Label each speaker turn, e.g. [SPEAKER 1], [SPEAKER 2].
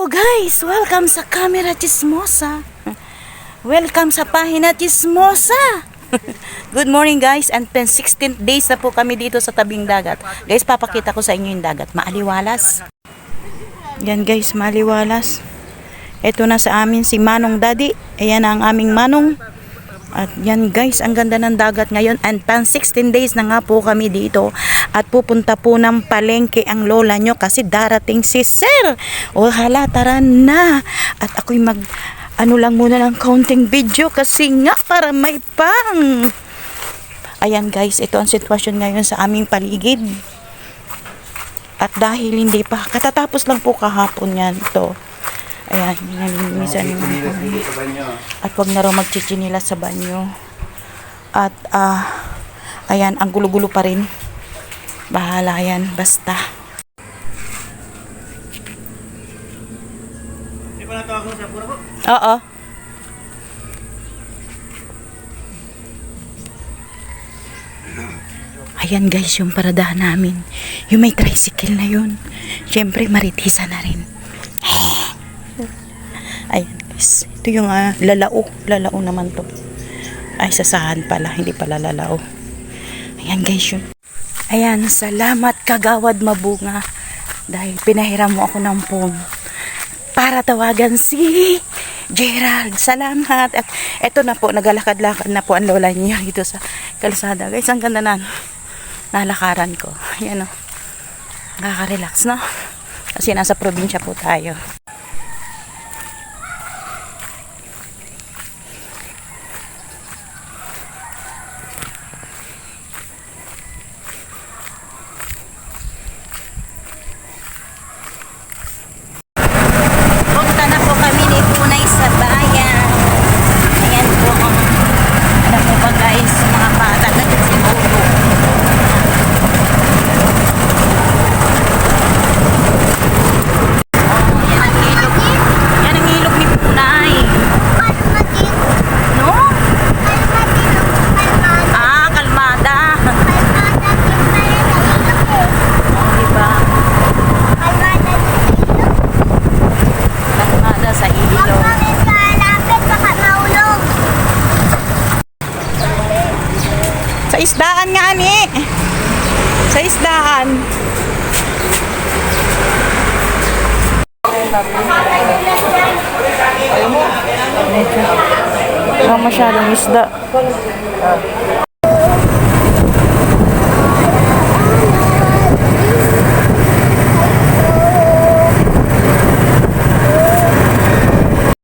[SPEAKER 1] Oh guys, welcome sa Camera Chismosa. Welcome sa Pahina Chismosa. Good morning guys, and 10 16 days na po kami dito sa tabing dagat. Guys, papakita ko sa inyo yung dagat. Maaliwalas. Yan guys, maaliwalas. Ito na sa amin si Manong Daddy. Ayan ang aming Manong. At yan guys, ang ganda ng dagat ngayon. And pan 16 days na nga po kami dito. At pupunta po ng palengke ang lola nyo kasi darating si Sir. O hala, tara na. At ako'y mag, ano lang muna ng counting video kasi nga para may pang. Ayan guys, ito ang sitwasyon ngayon sa aming paligid. At dahil hindi pa, katatapos lang po kahapon yan to. Ayan, minsan yung at wag na raw magchichinila sa banyo. At ah ayan, ang gulo-gulo pa rin. Bahala yan, basta.
[SPEAKER 2] Di ba natawag mo sa pura po?
[SPEAKER 1] Oo. Ayan guys, yung paradahan namin. Yung may tricycle na yun. Siyempre, maritisa na rin. Ayan guys. Ito yung ah, lalao. Lalao naman to. Ay, sasahan pala. Hindi pala lalao. Ayan guys yun. Ayan, salamat kagawad mabunga. Dahil pinahiram mo ako ng phone. Para tawagan si Gerald. Salamat. At eto na po, nagalakad-lakad na po ang lola niya dito sa kalsada. Guys, ang ganda na nalakaran ko. Ayan o. Nakaka-relax, no? Kasi nasa probinsya po tayo. Punta na po kami ni Punay sa bayan. Ayan po. Ano po ba guys, mga bata na si Ulo. Oh, yan ang ilog. Yan ang ilog ni Punay. No? Ah, kalmada. Oh, diba? Kalmada sa ilog. Sa isdaan nga ni. Sa isdaan. Wala masyadong isda.